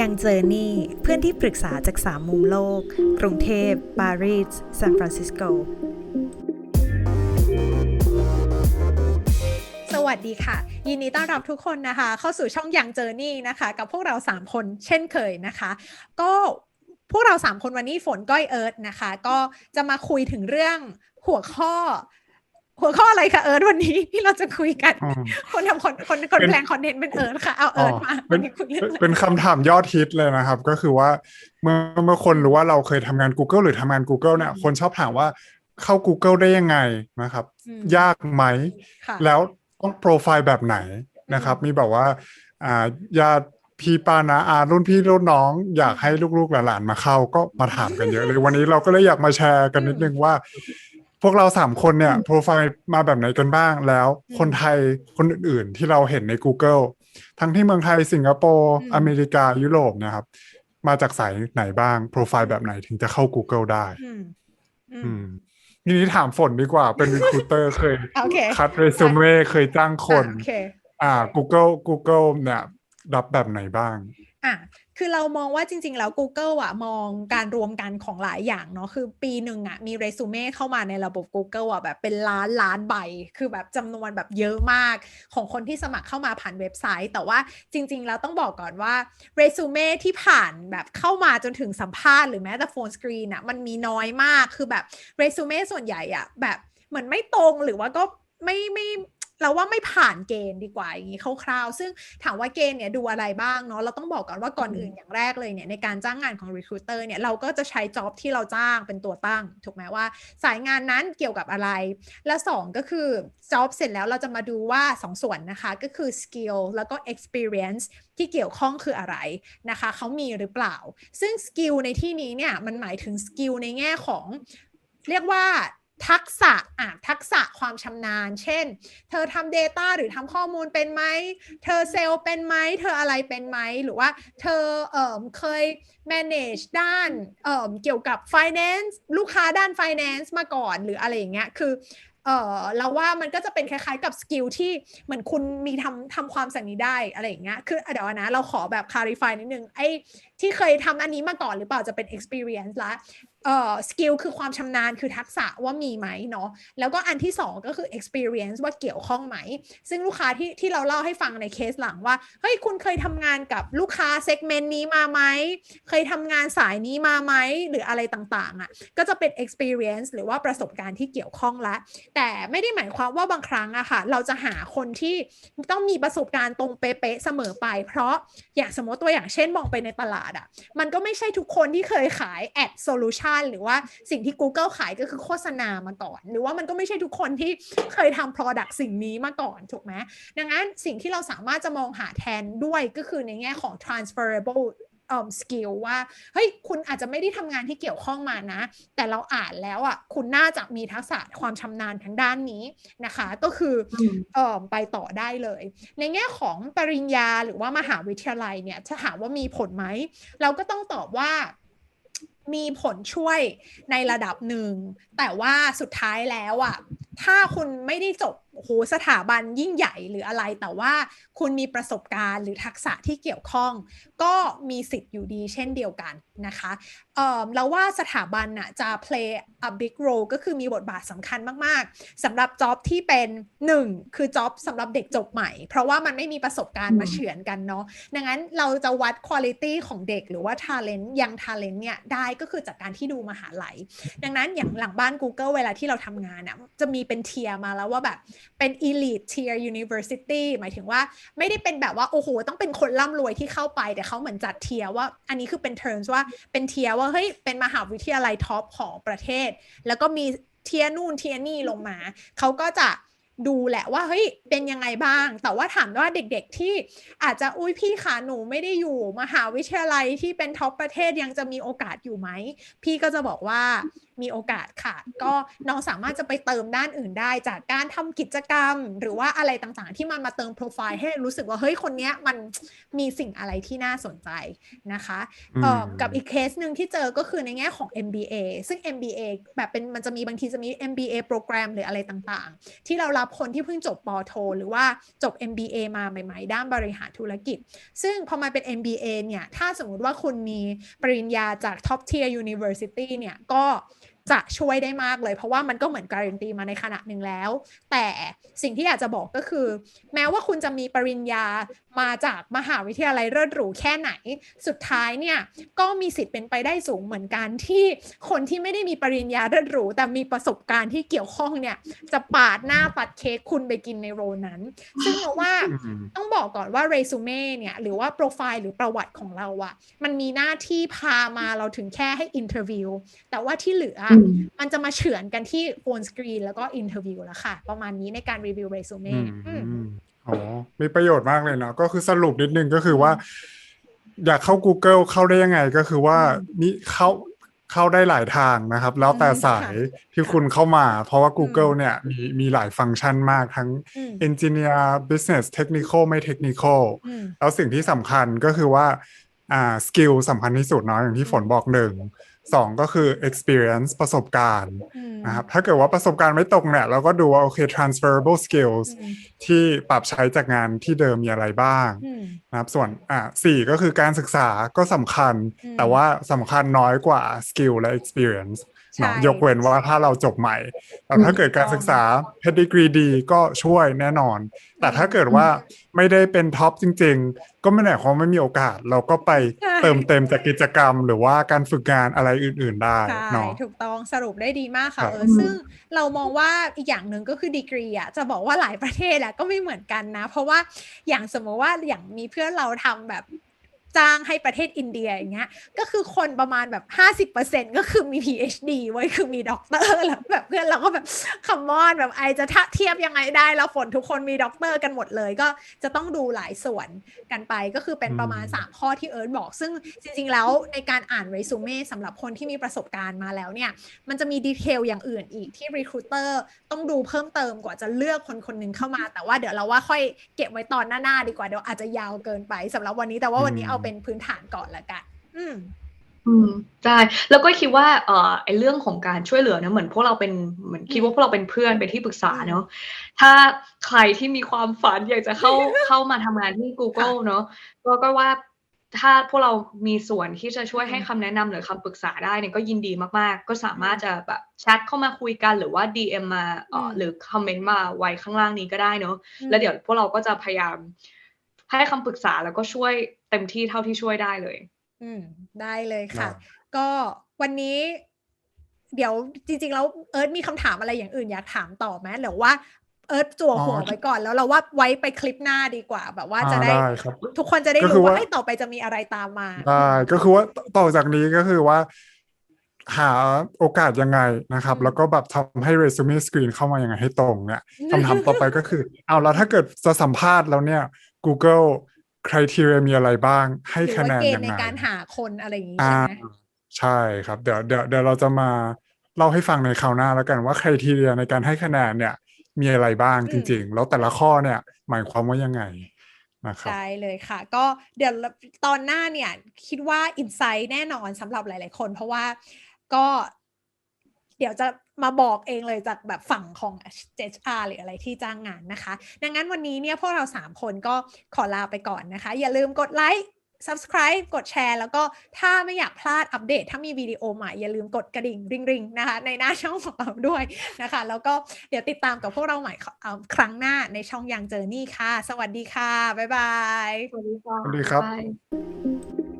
ยังเจอนี่เพื่อนที่ปรึกษาจากสามมุมโลก กรุงเทพปารีสซานฟรานซิสโก สวัสดีค่ะ ยินดีต้อนรับทุกคนนะคะ เข้าสู่ช่องยังเจอนี่นะคะ กับพวกเรา 3 คนเช่นเคยนะคะ ก็พวกเรา 3 คนวันนี้ฝนก้อยเอิร์ธนะคะ ก็จะมาคุยถึงเรื่องหัวข้อ หัวข้ออะไรคะเอิร์ธวันนี้ที่เราจะคุยกันอืมคนทำคนคนคนเป็นแปลงคอนเทนต์เป็นเอิร์ธค่ะเอาเอิร์ธมาเป็วันนนี้คุยเรื่องอะไรเป็นคำถามยอดฮิตเลยนะครับ ก็คือว่าเมื่อเมื่อคนรู้ว่าเราเคยทำงาน Google หรือทำงาน Google เนี่ยอืมคนชอบถามว่าเข้า Google ได้ยังไงนะครับอืมยากไหมค่ะแล้วต้องโปรไฟล์แบบไหนนะครับ มีแบบว่าอ่าญาติพี่ป้านะอารุ่นพี่รุ่นน้อง อยากให้ลูกๆหลานๆมาเข้าก็มาถามกันเยอะเลย วันนี้เราก็เลยอยากมาแชร์กันนิดนึงว่า พวกเราสามคนเนี่ยโปรไฟล์มาแบบไหนกันบ้างแล้ว คนไทยคนอื่นๆ ที่เราเห็นใน Google ทั้งที่เมืองไทยสิงคโปร์อืมอเมริกายุโรปเนะครับ มาจากสายไหนบ้าง โปรไฟล์แบบไหนถึงจะเข้า Google ได้ อืมอือืมมทีนี้ถามฝนดีกว่าเป็นรีคูเตอร์เคยโอเคคัดเรซูเม่เคยจ้างคนอะโอเคอ่า Google Google เนี่ยรับแบบไหนบ้าง อะ คือเรามองว่าจริง ๆ แล้ว Google อะมองการรวมกันของหลายอย่างเนาะคือปีหนึ่งอะมีเรซูเม่เข้ามาในระบบ Google อะแบบเป็นล้านล้านใบ คือแบบจำนวนแบบเยอะมากของคนที่สมัครเข้ามาผ่านเว็บไซต์ แต่ว่าจริง ๆ แล้วต้องบอกก่อนว่าเรซูเม่ที่ผ่านแบบเข้ามาจนถึงสัมภาษณ์หรือแม้แต่โฟนสกรีนอะมันมีน้อยมากคือแบบเรซูเม่ส่วนใหญ่อะแบบเหมือนไม่ตรงหรือว่าก็ไม่ไม่ เราว่าไม่ผ่านเกณฑ์ดีกว่าอย่างนี้คร่าวๆ ซึ่งถามว่าเกณฑ์เนี่ยดูอะไรบ้างเนาะเราต้องบอกก่อนว่าก่อนอื่นอย่างแรกเลยเนี่ยในการจ้างงานของ recruiter เนี่ยเราก็จะใช้ job ที่เราจ้างเป็นตัวตั้ง ถูกไหมว่า สายงานนั้นเกี่ยวกับอะไร และสองก็คือ job เสร็จแล้วเราจะมาดูว่าสองส่วนนะคะ ก็คือ skill แล้วก็ experience ที่เกี่ยวข้องคืออะไรนะคะเขามีหรือเปล่า ซึ่ง skill ในที่นี้เนี่ยมันหมายถึง skill ในแง่ของเรียกว่า ทักษะอะทักษะความชำนาญ เช่น เธอทำ Data หรือทำข้อมูลเป็นไหม เธอเซลล์เป็นไหม เธออะไรเป็นไหม หรือว่าเธอเอ่อเคย manage ด้านเอ่อเกี่ยวกับ finance ลูกค้าด้าน finance มาก่อนหรืออะไรอย่างเงี้ย คือเออเราว่ามันก็จะเป็นคล้ายๆกับสกิลที่เหมือนคุณมีทำทำความสั่งนี้ได้อะไรอย่างเงี้ย คือเดี๋ยวนะเราขอแบบ clarify นิดนึงไอที่เคยทำอันนี้มาก่อนหรือเปล่าจะเป็น experience ละเอ่อสกิลคือความชำนาญคือทักษะว่ามีไหมเนาะแล้วก็อันที่สองก็คือ experience ว่าเกี่ยวข้องไหม ซึ่งลูกค้าที่ที่เราเล่าให้ฟังในเคสหลังว่า เฮ้ย คุณเคยทำงานกับลูกค้าเซกเมนต์นี้มาไหม เคยทำงานสายนี้มาไหม หรืออะไรต่างๆอะ่ะก็จะเป็น experience หรือว่าประสบการณ์ที่เกี่ยวข้องละแต่ไม่ได้หมายความว่าบางครั้งอะค่ะ เราจะหาคนที่ต้องมีประสบการณ์ตรงเป๊ะๆเสมอไป เพราะอย่างสมมติตัวอย่างเช่นมองไปในตลาดอะมันก็ไม่ใช่ทุกคนที่เคยขายแอดโซลูชันหรือว่าสิ่งที่ Google ขายก็คือโฆษณามาก่อน หรือว่ามันก็ไม่ใช่ทุกคนที่เคยทำ Product สิ่งนี้มาก่อนถูกไหมดังนั้นสิ่งที่เราสามารถจะมองหาแทนด้วยก็คือในแง่ของ transferable เอ่อ skill ว่าเฮ้ยคุณอาจจะไม่ได้ทำงานที่เกี่ยวข้องมานะ แต่เราอ่านแล้วอะคุณน่าจะมีทักษะความชำนาญทางด้านนี้นะคะ ก็คืออเอ่อไปต่อได้เลย ในแง่ของปริญญาหรือว่ามหาวิทยาลัยเนี่ยถ้าถามว่ามีผลไหม เราก็ต้องตอบว่ามีผลช่วยในระดับหนึ่ง แต่ว่าสุดท้ายแล้วอะ ถ้าคุณไม่ได้จบ โอ้โหสถาบันยิ่งใหญ่หรืออะไร แต่ว่าคุณมีประสบการณ์หรือทักษะที่เกี่ยวข้อง ก็มีสิทธิ์อยู่ดีเช่นเดียวกันนะคะเเราว่าสถาบันน่ะจะ play a big role ก็คือมีบทบาทสำคัญมาก ๆสำหรับจ็อบที่เป็นหนึ่งคือจ็อบสำหรับเด็กจบใหม่ เพราะว่ามันไม่มีประสบการณ์มาเฉือนกันเนาะดังนั้นเราจะวัดคุณภาพของเด็กหรือว่า talent ยัง talent เนี่ยได้ก็คือจากการที่ดูมหาลัย ดังนั้นอย่างหลังบ้าน Google เวลาที่เราทำงานอะจะมีเป็นเทียมาแล้วว่าแบบเป็น elite tier university หมายถึงว่าไม่ได้เป็นแบบว่า โอ้โห ต้องเป็นคนร่ำรวยที่เข้าไป แต่เขาเหมือนจัดเทียว่า อันนี้คือเป็น terms ว่าเป็นเทียว่าเฮ้ยเป็นมหาวิทยาลัยท็อปของประเทศ แล้วก็มีเทียนู่นเทียนี่ลงมา เขาก็จะดูแหละว่าเฮ้ยเป็นยังไงบ้าง แต่ว่าถามว่าเด็กๆที่อาจจะอุ้ยพี่ขาหนูไม่ได้อยู่มหาวิทยาลัยที่เป็นท็อปประเทศยังจะมีโอกาสอยู่ไหม พี่ก็จะบอกว่า มีโอกาสขาด ก็น้องสามารถจะไปเติมด้านอื่นได้ จากการทำกิจกรรม หรือว่าอะไรต่างๆ ที่มันมาเติมโปรไฟล์ให้รู้สึกว่าเฮ้ยคนเนี้ยมันมีสิ่งอะไรที่น่าสนใจนะคะอืมเอ่อกับอีกเคสหนึ่งที่เจอก็คือในแง่ของ MBA ซึ่ง MBA แบบเป็นมันจะมีบางทีจะมี MBA โปรแกรมหรืออะไรต่างๆ ที่เรารับคนที่เพิ่งจบปอโท หรือว่าจบ MBA มาใหม่ ๆ ด้านบริหารธุรกิจ ซึ่งพอมาเป็น MBA เนี่ย ถ้าสมมุติว่าคุณมีปริญญาจาก Top Tier University เนี่ย ก็ จะช่วยได้มากเลย เพราะว่ามันก็เหมือนการันตีมาในขณะหนึ่งแล้ว แต่สิ่งที่อยากจะบอกก็คือ แม้ว่าคุณจะมีปริญญามาจากมหาวิทยาลัยเลิศหรูแค่ไหน สุดท้ายเนี่ยก็มีสิทธิ์เป็นไปได้สูงเหมือนกันที่คนที่ไม่ได้มีปริญญาเลิศหรูแต่มีประสบการณ์ที่เกี่ยวข้องเนี่ยจะปาดหน้าปัดเค้กคุณไปกินในโรนั้น ซึ่งเราว่าต้องบอกก่อนว่าเรซูเม่เนี่ยหรือว่าโปรไฟล์หรือประวัติของเราอะมันมีหน้าที่พามาเราถึงแค่ให้อินเทอร์วิวแต่ว่าที่เหลืออมมันจะมาเฉือนกันที่โฟนสกรีนแล้วก็อินเทอร์วิวแล้วค่ะ ประมาณนี้ในการรีวิวเรซูอืเม่มอืมอ๋อ มีประโยชน์มากเลยเนาะก็คือสรุปนิดนึงก็คือว่า อยากเข้า Google เข้าได้ยังไงก็คือว่าอืมมีเข้าเข้าได้หลายทางนะครับ แล้วแต่อืมสายค่ะที่คุณเข้ามา เพราะว่าอื Google มเนี่ยมีมีหลายฟังก์ชันมากทั้งอืม Engineer Business Technical ไม่ Technical อืมแล้วสิ่งที่สำคัญก็คือว่าอ่าสกิลสำคัญที่สุดเนาะอย่างที่ฝนบอกหนึ่ง สองก็คือ experience ประสบการณ์อืมนะครับถ้าเกิดว่าประสบการณ์ไม่ตรงเนี่ยเราก็ดูว่าโอเค transferable skills อืมที่ปรับใช้จากงานที่เดิมมีอะไรบ้างอืมนะครับส่วนอะสี่ก็คือการศึกษาก็สำคัญอืมแต่ว่าสำคัญน้อยกว่า skill และ experience เนาะใช่ ยกเว้นว่าถ้าเราจบใหม่ แต่ถ้าเกิดการศึกษา pedigree ดีก็ช่วยแน่นอน แต่ถ้าเกิดว่าไม่ได้เป็นท็อปจริง ๆ ก็ไม่ได้ความไม่มีโอกาส เราก็ไปใช่เติมเต็มจากกิจกรรม หรือว่าการฝึกงานอะไรอื่น ๆ ได้ใช่เนาะถูกต้องสรุปได้ดีมากค่ะครับเออซึ่งเรามองว่าอีกอย่างหนึ่งก็คือดีกรีอะจะบอกว่าหลายประเทศอะก็ไม่เหมือนกันนะ เพราะว่าอย่างสมมติว่าอย่างมีเพื่อนเราทำแบบ จ้างให้ประเทศอินเดียอย่างเงี้ยก็คือคนประมาณแบบ 50%ก็คือมี PhD ไว้ยคือมีด็อกเตอร์แล้วแบบเพื่อนเราก็แบบคัมมอนแบบไอจะทะเทียบยังไงได้แล้วฝนทุกคนมีด็อกเตอร์กันหมดเลย ก็จะต้องดูหลายส่วนกันไปก็คือเป็นประมาณอืม3ข้อที่เอิร์ธบอก ซึ่งจริง ๆ แล้วในการอ่านเรซูเม่สำหรับคนที่มีประสบการณ์มาแล้วเนี่ยมันจะมีดีเทลอย่างอื่นอีกที่ Recruiter ต้องดูเพิ่มเติมกว่าจะเลือกคนคนหนึ่งเข้ามา แต่ว่าเดี๋ยวเราว่าค่อยเก็บไว้ตอนหน้าๆดีกว่าเดี๋ยวอาจจะยาวเกินไปสำหรับวันนี้แต่ว่าวันนี้อืมเอาเป็นพื้นฐานก่อนละกัน อืมอืมใช่แล้วก็คิดว่าเอ่อไอเรื่องของการช่วยเหลือเนี่ยเหมือนพวกเราเป็นเหมือนคิดว่าพวกเราเป็นเพื่อนเป็นที่ปรึกษาเนาะถ้าใครที่มีความฝันอยากจะเข้าเข้ามาทำงานที่ Google เนาะก็ก็ว่าถ้าพวกเรามีส่วนที่จะช่วยให้คำแนะนำหรือคำปรึกษาได้เนี่ยก็ยินดีมากๆ ก็สามารถจะแบบแชทเข้ามาคุยกันหรือว่า DM มาเอ่ออืมหรือคอมเมนต์มาไว้ข้างล่างนี้ก็ได้เนาะอืมแล้วเดี๋ยวพวกเราก็จะพยายาม ให้คำปรึกษาแล้วก็ช่วยเต็มที่เท่าที่ช่วยได้เลย อืมได้เลยค่ะครับก็วันนี้เดี๋ยวจริง ๆ แล้วเอิร์ธมีคำถามอะไรอย่างอื่นอยากถามต่อไหมหรือว่าเอิร์ธจั่วหัวไว้ก่อนแล้วเราว่าไว้ไปคลิปหน้าดีกว่า แบบว่าจะอ่าได้ได้ครับทุกคนจะได้ก็คือรู้ว่าว่าเอ้ยต่อไปจะมีอะไรตามมาได้ก็คือว่าต่อจากนี้ก็คือว่า หาโอกาสยังไงนะครับอืมแล้วก็แบบทำให้เรซูเม่สกรีนเข้ามายังไงให้ตรงเนี่ยคำถามต่อไปก็คือ เอาแล้วถ้าเกิดจะสัมภาษณ์แล้วเนี่ย Google criteria มีอะไรบ้าง ให้หรือคะแนว่านเกณยัฑ์งในไงการหาคนอะไรอย่างนี้อ่าใช่ไหมใช่ครับเดี๋ยวเดี๋ยวเดี๋ยวเราจะมาเล่าให้ฟังในคราวหน้าแล้วกันว่า criteria ในการให้คะแนนเนี่ย มีอะไรบ้างจริง ๆ แล้วแต่ละข้อเนี่ย หมายความว่ายังไงนะครับได้เลยค่ะ ก็เดี๋ยวตอนหน้าเนี่ย คิดว่าอินไซต์แน่นอนสำหรับหลาย ๆ คน เพราะว่าก็เดี๋ยวจะ มาบอกเองเลยจากแบบฝั่งของ HR หรืออะไรที่จ้างงานนะคะ ดังนั้นวันนี้เนี่ยพวกเรา 3 คนก็ขอลาไปก่อนนะคะ อย่าลืมกดไลค์ subscribe กดแชร์ แล้วก็ถ้าไม่อยากพลาดอัปเดต ถ้ามีวิดีโอใหม่ อย่าลืมกดกระดิ่งริงๆนะคะ ในหน้าช่องของเราด้วยนะคะ แล้วก็เดี๋ยวติดตามกับพวกเราใหม่เอ่อครั้งหน้าในช่องยังเจอนี่ค่ะ สวัสดีค่ะ บ๊ายบาย สวัสดีค่ะสวัสดีครับบ๊ายบาย